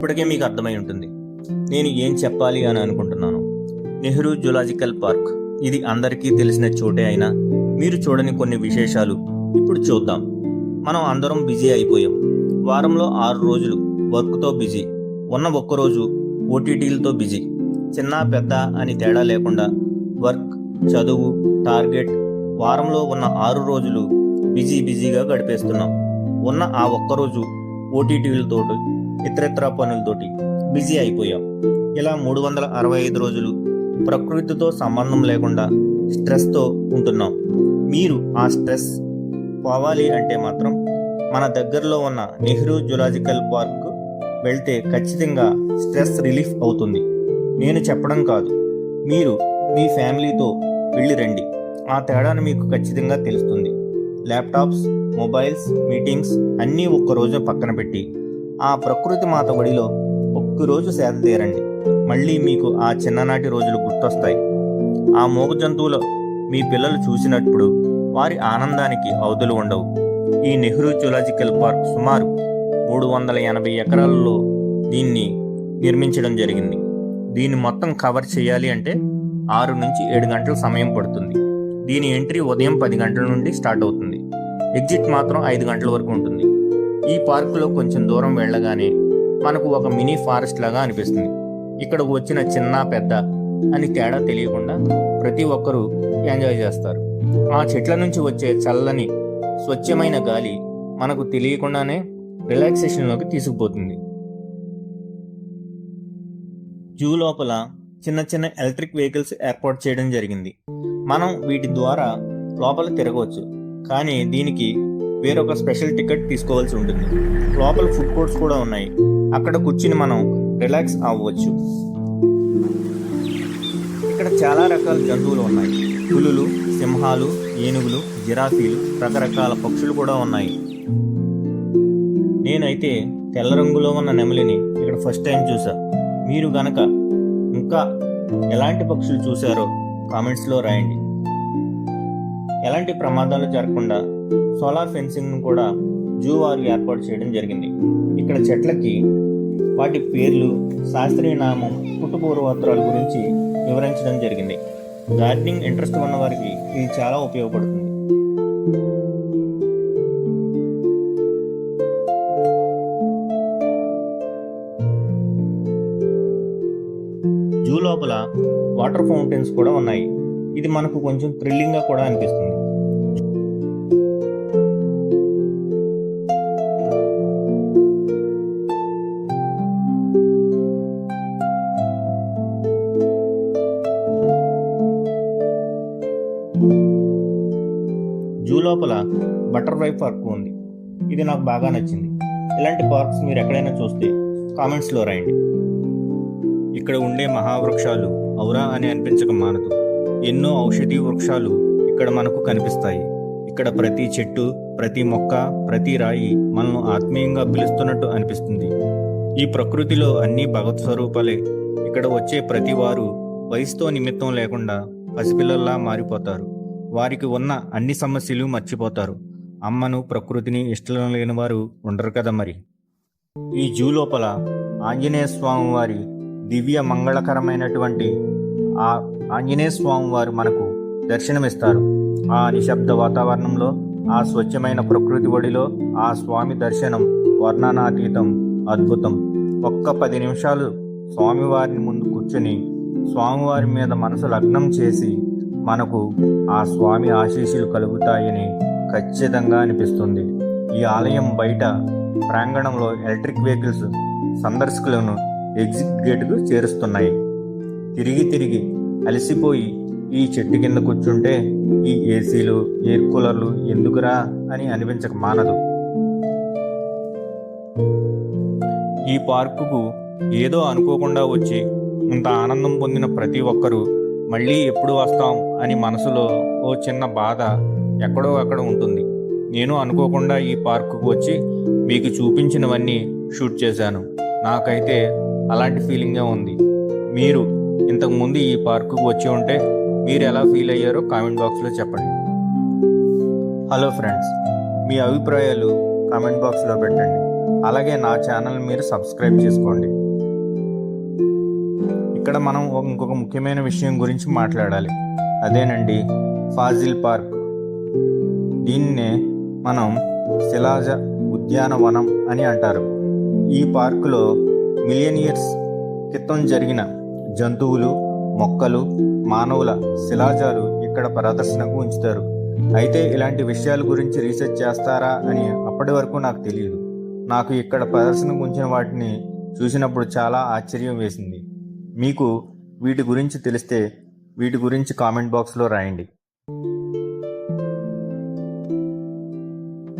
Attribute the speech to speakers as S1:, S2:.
S1: ఇప్పటికే మీకు అర్థమై ఉంటుంది. నేను ఏం చెప్పాలి అని అనుకుంటున్నాను. Nehru zoological park. ఇది అందరికీ తెలిసిన చోటే అయినా మీరు చూడని కొన్ని విశేషాలు ఇప్పుడు చూద్దాం. మనం అందరం బిజీ అయిపోయాం. వారంలో ఆరు రోజులు వర్క్తో బిజీ. ఉన్న ఒక్కరోజు ఓటీటీలతో బిజీ. చిన్న పెద్ద అని తేడా లేకుండా వర్క్ చదువు టార్గెట్ వారంలో ఉన్న ఆరు రోజులు బిజీ బిజీగా గడిపేస్తున్నాం. ఉన్న ఆ ఒక్కరోజు ఓటీటీలతో ఇతరత్ర పనులతోటి బిజీ అయిపోయాం. ఇలా మూడు వందల అరవై ఐదు రోజులు ప్రకృతితో సంబంధం లేకుండా స్ట్రెస్తో ఉంటున్నాం. మీరు ఆ స్ట్రెస్ పోవాలి అంటే మాత్రం మన దగ్గరలో ఉన్న నెహ్రూ జులాజికల్ పార్క్ వెళ్తే ఖచ్చితంగా స్ట్రెస్ రిలీఫ్ అవుతుంది. నేను చెప్పడం కాదు. మీరు మీ ఫ్యామిలీతో వెళ్ళి రండి. ఆ తేడాను మీకు ఖచ్చితంగా తెలుస్తుంది. ల్యాప్టాప్స్ మొబైల్స్ మీటింగ్స్ అన్నీ ఒక్కరోజు పక్కన పెట్టి ఆ ప్రకృతి మాత ఒడిలో ఒక్కరోజు సేద తీరండి. మళ్ళీ మీకు ఆ చిన్ననాటి రోజులు గుర్తొస్తాయి. ఆ మూగ జంతువులు మీ పిల్లలు చూసినప్పుడు వారి ఆనందానికి అవధులు ఉండవు. ఈ నెహ్రూ జులాజికల్ పార్క్ సుమారు మూడు వందల ఎనభై ఎకరాలలో దీన్ని నిర్మించడం జరిగింది. దీన్ని మొత్తం కవర్ చేయాలి అంటే ఆరు నుంచి ఏడు గంటల సమయం పడుతుంది. దీని ఎంట్రీ ఉదయం పది గంటల నుండి స్టార్ట్ అవుతుంది. ఎగ్జిట్ మాత్రం ఐదు గంటల వరకు ఉంటుంది. ఈ పార్కులో కొంచెం దూరం వెళ్ళగానే మనకు ఒక మినీ ఫారెస్ట్ లాగా అనిపిస్తుంది. ఇక్కడ వచ్చిన చిన్న పెద్ద అని తేడా తెలియకుండా ప్రతి ఒక్కరూ ఎంజాయ్ చేస్తారు. ఆ చెట్ల నుంచి వచ్చే చల్లని స్వచ్ఛమైన గాలి మనకు తెలియకుండానే రిలాక్సేషన్లోకి తీసుకుపోతుంది. జూ లోపల చిన్న చిన్న ఎలక్ట్రిక్ వెహికల్స్ ఏర్పాటు చేయడం జరిగింది. మనం వీటి ద్వారా లోపల తిరగవచ్చు. కానీ దీనికి వేరొక స్పెషల్ టికెట్ తీసుకోవాల్సి ఉంటుంది. లోపల ఫుడ్ కోర్ట్స్ కూడా ఉన్నాయి. అక్కడ కూర్చుని మనం రిలాక్స్ అవ్వచ్చు. ఇక్కడ చాలా రకాల జంతువులు ఉన్నాయి. పులులు సింహాలు ఏనుగులు జిరాఫీలు రకరకాల పక్షులు కూడా ఉన్నాయి. నేనైతే తెల్ల రంగులో ఉన్న నెమలిని ఇక్కడ ఫస్ట్ టైం చూసా. మీరు గనక ఇంకా ఎలాంటి పక్షులు చూశారో కామెంట్స్లో రాయండి. ఎలాంటి ప్రమాదాలు జరగకుండా సోలార్ ఫెన్సింగ్ కూడా జూ వారు ఏర్పాటు చేయడం జరిగింది. ఇక్కడ చెట్లకి వాటి పేర్లు శాస్త్రీయ నామం పుట్టుపూర్వోత్తరాల గురించి వివరించడం జరిగింది. గార్డెనింగ్ ఇంట్రెస్ట్ ఉన్న వారికి ఇది చాలా ఉపయోగపడుతుంది. జూ లోపల వాటర్ ఫౌంటైన్స్ కూడా ఉన్నాయి. ఇది మనకు కొంచెం థ్రిల్లింగ్గా కూడా అనిపిస్తుంది. లోపల బటర్ వైప్ పార్క్ ఉంది. ఇది నాకు బాగా నచ్చింది. ఇలాంటి పార్క్స్ మీరు ఎక్కడైనా చూస్తే కామెంట్స్లో రాయండి. ఇక్కడ ఉండే మహావృక్షాలు ఔరా అని అనిపించక మానదు. ఎన్నో ఔషధీ వృక్షాలు ఇక్కడ మనకు కనిపిస్తాయి. ఇక్కడ ప్రతి చెట్టు ప్రతి మొక్క ప్రతి రాయి మనల్ని ఆత్మీయంగా పిలుస్తున్నట్టు అనిపిస్తుంది. ఈ ప్రకృతిలో అన్ని భగవత్ స్వరూపాలే. ఇక్కడ వచ్చే ప్రతి వారు వయసుతో నిమిత్తం లేకుండా పసిపిల్లల్లా మారిపోతారు. వారికి ఉన్న అన్ని సమస్యలు మర్చిపోతారు. అమ్మను ప్రకృతిని ఇష్టం లేని వారు ఉండరు కదా మరి? ఈ జూ లోపల ఆంజనేయ స్వామి వారి దివ్య మంగళకరమైనటువంటి ఆ ఆంజనేయ స్వామి వారు మనకు దర్శనమిస్తారు. ఆ నిశ్శబ్ద వాతావరణంలో ఆ స్వచ్ఛమైన ప్రకృతి ఒడిలో ఆ స్వామి దర్శనం వర్ణనాతీతం అద్భుతం. ఒక్క పది నిమిషాలు స్వామివారిని ముందు కూర్చుని స్వామివారి మీద మనసు లగ్నం చేసి మనకు ఆ స్వామి ఆశీస్సులు కలుగుతాయని ఖచ్చితంగా అనిపిస్తుంది. ఈ ఆలయం బయట ప్రాంగణంలో ఎలక్ట్రిక్ వెహికల్స్ సందర్శకులను ఎగ్జిట్ గేట్కు చేరుస్తున్నాయి. తిరిగి తిరిగి అలసిపోయి ఈ చెట్టు కింద కూర్చుంటే ఈ ఏసీలు ఎయిర్ కూలర్లు ఎందుకురా అని అనిపించక మానదు. ఈ పార్కుకు ఏదో అనుకోకుండా వచ్చి ఇంత ఆనందం పొందిన ప్రతి ఒక్కరూ మళ్ళీ ఎప్పుడు వస్తాం అని మనసులో ఓ చిన్న బాధ ఎక్కడో అక్కడ ఉంటుంది. నేను అనుకోకుండా ఈ పార్కుకు వచ్చి మీకు చూపించినవన్నీ షూట్ చేశాను. నాకైతే అలాంటి ఫీలింగే ఉంది. మీరు ఇంతకుముందు ఈ పార్కుకు వచ్చి ఉంటే మీరు ఎలా ఫీల్ అయ్యారో కామెంట్ బాక్స్లో చెప్పండి. హలో ఫ్రెండ్స్ మీ అభిప్రాయాలు కామెంట్ బాక్స్లో పెట్టండి. అలాగే నా ఛానల్ మీరు సబ్స్క్రైబ్ చేసుకోండి. ఇక్కడ మనం ఇంకొక ముఖ్యమైన విషయం గురించి మాట్లాడాలి. అదేనండి ఫాజిల్ పార్క్. దీన్నే మనం శిలాజ ఉద్యానవనం అని అంటారు. ఈ పార్కులో మిలియన్ ఇయర్స్ క్రితం జరిగిన జంతువులు మొక్కలు మానవుల శిలాజాలు ఇక్కడ ప్రదర్శనకు ఉంచుతారు. అయితే ఇలాంటి విషయాల గురించి రీసెర్చ్ చేస్తారా అని అప్పటి వరకు నాకు తెలియదు. నాకు ఇక్కడ ప్రదర్శనకు ఉంచిన వాటిని చూసినప్పుడు చాలా ఆశ్చర్యం వేసింది. మీకు వీటి గురించి తెలిస్తే వీటి గురించి కామెంట్ బాక్స్లో రాయండి.